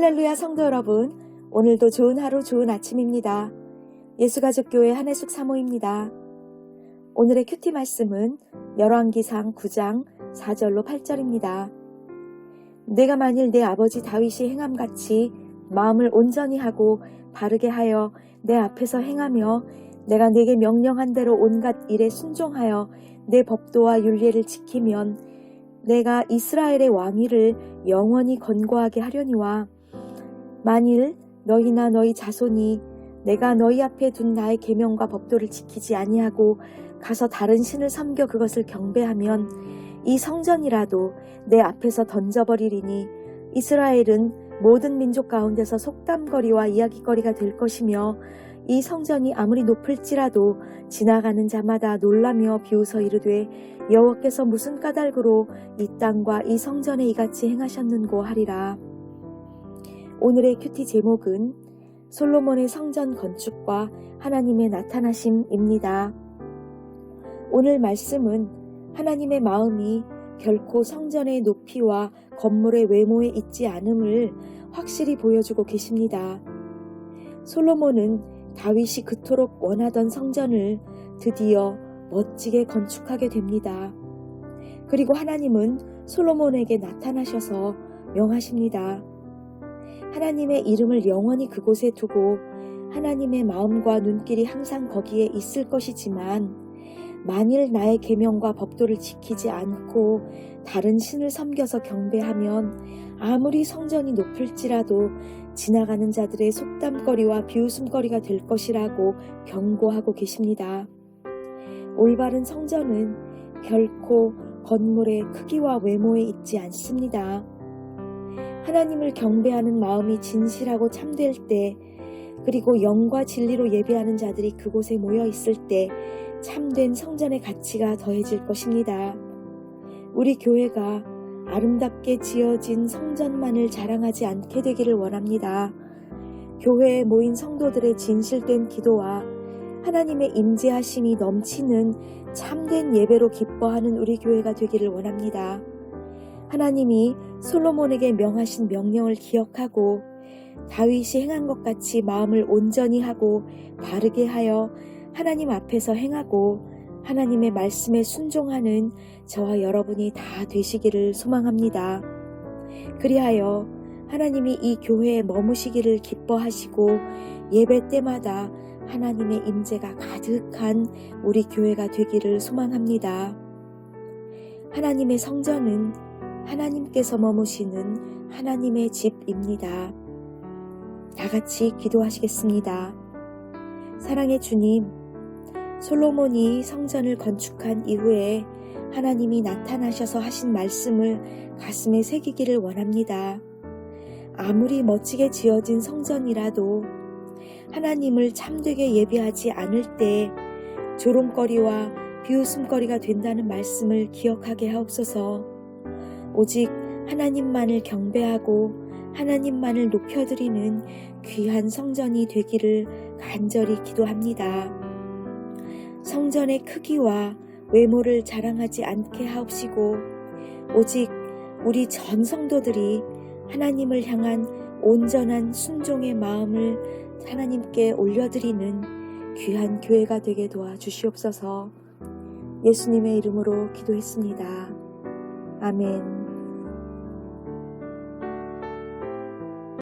할렐루야 성도 여러분, 오늘도 좋은 하루 좋은 아침입니다. 예수가족교회 한해숙 사모입니다. 오늘의 큐티 말씀은 열왕기상 9장 4절로 8절입니다. 내가 만일 내 아버지 다윗이 행함같이 마음을 온전히 하고 바르게 하여 내 앞에서 행하며 내가 내게 명령한 대로 온갖 일에 순종하여 내 법도와 윤례를 지키면 내가 이스라엘의 왕위를 영원히 건고하게 하려니와 만일 너희나 너희 자손이 내가 너희 앞에 둔 나의 계명과 법도를 지키지 아니하고 가서 다른 신을 섬겨 그것을 경배하면 이 성전이라도 내 앞에서 던져버리리니 이스라엘은 모든 민족 가운데서 속담거리와 이야기거리가 될 것이며 이 성전이 아무리 높을지라도 지나가는 자마다 놀라며 비웃어 이르되 여호와께서 무슨 까닭으로 이 땅과 이 성전에 이같이 행하셨는고 하리라. 오늘의 큐티 제목은 솔로몬의 성전 건축과 하나님의 나타나심입니다. 오늘 말씀은 하나님의 마음이 결코 성전의 높이와 건물의 외모에 있지 않음을 확실히 보여주고 계십니다. 솔로몬은 다윗이 그토록 원하던 성전을 드디어 멋지게 건축하게 됩니다. 그리고 하나님은 솔로몬에게 나타나셔서 명하십니다. 하나님의 이름을 영원히 그곳에 두고 하나님의 마음과 눈길이 항상 거기에 있을 것이지만 만일 나의 계명과 법도를 지키지 않고 다른 신을 섬겨서 경배하면 아무리 성전이 높을지라도 지나가는 자들의 속담거리와 비웃음거리가 될 것이라고 경고하고 계십니다. 올바른 성전은 결코 건물의 크기와 외모에 있지 않습니다. 하나님을 경배하는 마음이 진실하고 참될 때, 그리고 영과 진리로 예배하는 자들이 그곳에 모여 있을 때, 참된 성전의 가치가 더해질 것입니다. 우리 교회가 아름답게 지어진 성전만을 자랑하지 않게 되기를 원합니다. 교회에 모인 성도들의 진실된 기도와 하나님의 임재하심이 넘치는 참된 예배로 기뻐하는 우리 교회가 되기를 원합니다. 하나님이 솔로몬에게 명하신 명령을 기억하고 다윗이 행한 것 같이 마음을 온전히 하고 바르게 하여 하나님 앞에서 행하고 하나님의 말씀에 순종하는 저와 여러분이 다 되시기를 소망합니다. 그리하여 하나님이 이 교회에 머무시기를 기뻐하시고 예배 때마다 하나님의 임재가 가득한 우리 교회가 되기를 소망합니다. 하나님의 성전은 하나님께서 머무시는 하나님의 집입니다. 다 같이 기도하시겠습니다. 사랑의 주님, 솔로몬이 성전을 건축한 이후에 하나님이 나타나셔서 하신 말씀을 가슴에 새기기를 원합니다. 아무리 멋지게 지어진 성전이라도 하나님을 참되게 예배하지 않을 때 조롱거리와 비웃음거리가 된다는 말씀을 기억하게 하옵소서. 오직 하나님만을 경배하고 하나님만을 높여드리는 귀한 성전이 되기를 간절히 기도합니다. 성전의 크기와 외모를 자랑하지 않게 하옵시고 오직 우리 전 성도들이 하나님을 향한 온전한 순종의 마음을 하나님께 올려드리는 귀한 교회가 되게 도와 주시옵소서 예수님의 이름으로 기도했습니다. 아멘.